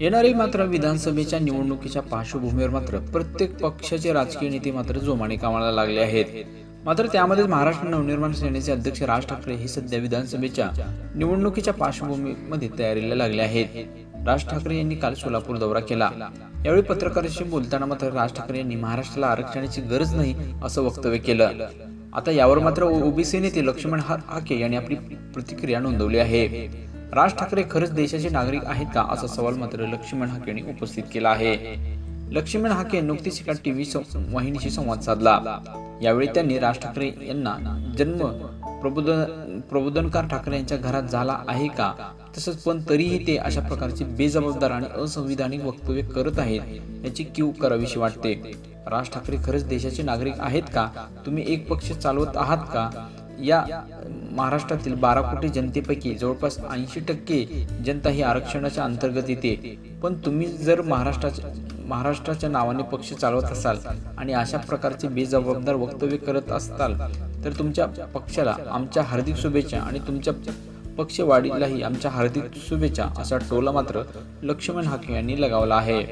येणारी मात्र विधानसभेच्या निवडणुकीच्या पार्श्वभूमीवर मात्र प्रत्येक पक्षाचे राजकीय नेते मात्र जोमाने कामाला लागले आहेत. मात्र त्यामध्ये महाराष्ट्र नवनिर्माण सेनेचे अध्यक्ष राज ठाकरे हे सध्या विधानसभेच्या निवडणुकीच्या पार्श्वभूमीमध्ये तयारीला लागले आहेत. राज ठाकरे यांनी काल सोलापूर दौरा केला. यावेळी पत्रकारांशी बोलताना मात्र राज ठाकरे यांनी महाराष्ट्राला आरक्षणाची गरज नाही असं वक्तव्य केलं. आता यावर मात्र ओबीसी नेते लक्ष्मण हा- हाके यांनी आपली प्रतिक्रिया नोंदवली आहे. राज ठाकरे खरंच देशाचे नागरिक आहेत का असा सवाल मात्र लक्ष्मण हाके यांनी उपस्थित केला आहे. लक्ष्मण हाके नुकतीच एका टीव्ही वाहिनीशी संवाद साधला. यावेळी त्यांनी राज ठाकरे यांना जन्म प्रबोधन प्रबोधनकार ठाकरे यांच्या घरात झाला आहे का? तसंच पण तरीही ते अशा प्रकारचे बेजबाबदार आणि असंविधानिक वक्तव्य करत आहेत याची क्यू करावीशी वाटते. राज ठाकरे खरंच देशाचे नागरिक आहेत का? तुम्ही एक पक्ष चालवत आहात का? या महाराष्ट्रातील बारा कोटी जनतेपैकी जवळपास ऐंशी टक्के जनता ही आरक्षणाच्या अंतर्गत येते. पण तुम्ही जर महाराष्ट्राच्या महाराष्ट्राच्या नावाने पक्ष चालवत असाल आणि अशा प्रकारचे बेजबाबदार वक्तव्य करत असाल तर तुमच्या पक्षाला आमच्या हार्दिक शुभेच्छा आणि तुमच्या पक्षवाढीलाही आमच्या हार्दिक शुभेच्छा असा टोला मात्र लक्ष्मण हाके यांनी लगावला आहे.